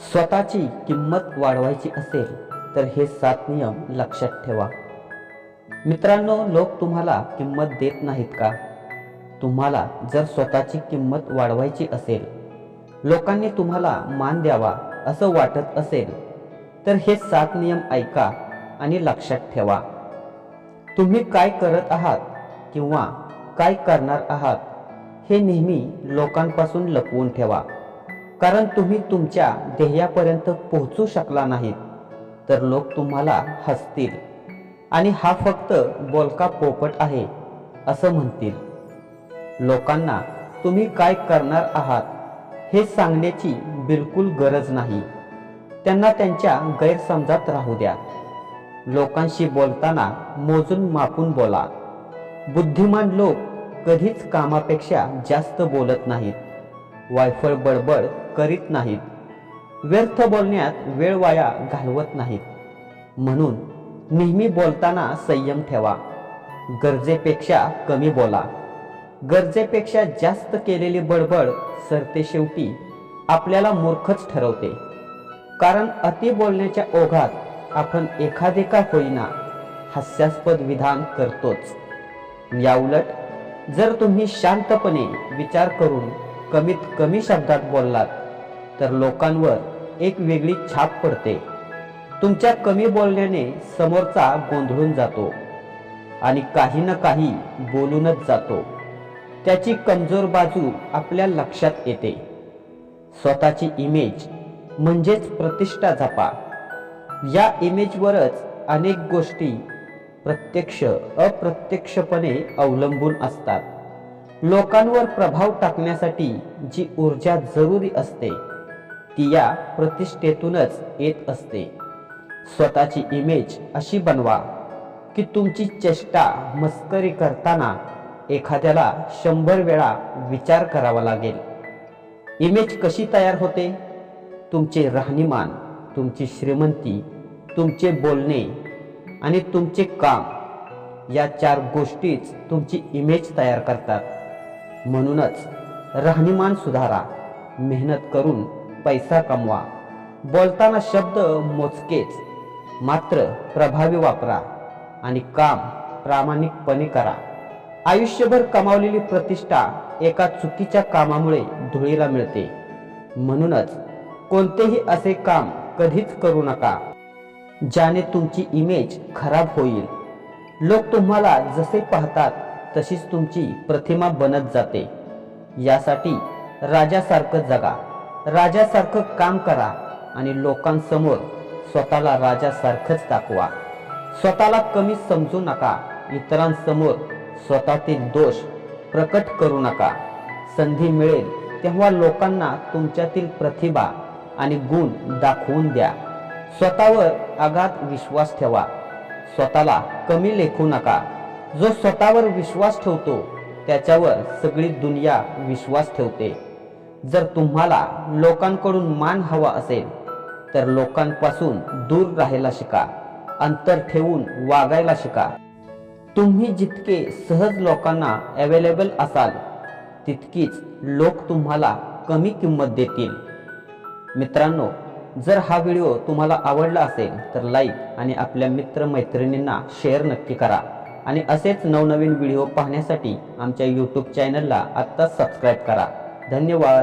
स्वतःची किंमत वाढवायची असेल तर हे सात नियम लक्षात ठेवा. मित्रांनो लोक तुम्हाला किंमत देत नाहीत का? तुम्हाला जर स्वतःची किंमत वाढवायची असेल लोकांनी तुम्हाला मान द्यावा असं वाटत असेल तर हे सात नियम ऐका आणि लक्षात ठेवा. तुम्ही काय करत आहात किंवा काय करणार आहात हे नेहमी लोकांपासून लपवून ठेवा. कारण तुम्ही तुमच्या ध्येयापर्यंत पोहोचू शकला नाहीत. तर लोक तुम्हाला हसतील. आणि हा फक्त बोलका पोपट आहे असं म्हणतील. लोकांना तुम्ही काय करणार आहात हे सांगण्याची बिलकुल गरज नाही. त्यांना त्यांच्या गैरसमजात राहू द्या. लोकांशी बोलताना मोजून मापून बोला. बुद्धिमान लोक कधीच कामापेक्षा जास्त बोलत नाहीत. वायफळ बडबड करीत नाहीत. व्यर्थ बोलण्यात वेळ वाया घालवत नाहीत. म्हणून नेहमी बोलताना संयम ठेवा. गरजेपेक्षा कमी बोला. गरजेपेक्षा जास्त केलेली बडबड सरते शेवटी आपल्याला मूर्खच ठरवते. कारण अति बोलण्याच्या ओघात आपण एखादे का होईना हास्यास्पद विधान करतोच. याउलट जर तुम्ही शांतपणे विचार करून कमीत कमी शब्दात बोललात तर लोकांवर एक वेगळी छाप पडते. तुमच्या कमी बोलण्याने समोरचा गोंधळून जातो आणि काही ना काही बोलूनच जातो. त्याची कमजोर बाजू आपल्या लक्षात येते. स्वतःची इमेज म्हणजेच प्रतिष्ठा जपा. या इमेजवरच अनेक गोष्टी प्रत्यक्ष अप्रत्यक्षपणे अवलंबून असतात. लोकांवर प्रभाव टाकण्यासाठी जी ऊर्जा जरुरी असते ती या प्रतिष्ठेतूनच येत असते. स्वतःची इमेज अशी बनवा की तुमची चेष्टा मस्करी करताना एखाद्याला शंभर वेळा विचार करावा लागेल. इमेज कशी तयार होते? तुमचे राहणीमान तुमची श्रीमंती तुमचे बोलणे आणि तुमचे काम या चार गोष्टीच तुमची इमेज तयार करतात. म्हणूनच राहणीमान सुधारा मेहनत करून पैसा कमवा. बोलताना शब्द मोजकेच मात्र प्रभावी वापरा आणि काम प्रामाणिकपणे करा. आयुष्यभर कमावलेली प्रतिष्ठा एका चुकीच्या कामामुळे धुळीला मिळते. म्हणूनच कोणतेही असे काम कधीच करू नका ज्याने तुमची इमेज खराब होईल. लोक तुम्हाला जसे पाहतात तशीच तुमची प्रतिमा बनत जाते. यासाठी राजासारखं जगा. राजासारखं काम करा आणि लोकांसमोर स्वतःला राजासारखंच दाखवा. स्वतःला कमी समजू नका. इतरांसमोर स्वतःतील दोष प्रकट करू नका. संधी मिळेल तेव्हा लोकांना तुमच्यातील प्रतिभा आणि गुण दाखवून द्या. स्वतःवर आघात विश्वास ठेवा. स्वतःला कमी लेखू नका. जो स्वतःवर विश्वास ठेवतो त्याच्यावर सगळी दुनिया विश्वास ठेवते. जर तुम्हाला लोकांकडून मान हवा असेल तर लोकांपासून दूर राहायला शिका. अंतर ठेवून वागायला शिका. तुम्ही जितके सहज लोकांना अवेलेबल असाल तितकीच लोक तुम्हाला कमी किंमत देतील. मित्रांनो जर हा व्हिडिओ तुम्हाला आवडला असेल तर लाईक आणि आपल्या मित्रमैत्रिणींना शेअर नक्की करा. आणि असेच नवनवीन व्हिडिओ पाहण्यासाठी आमच्या यूट्यूब चॅनलला आत्ताच सबस्क्राईब करा. धन्यवाद.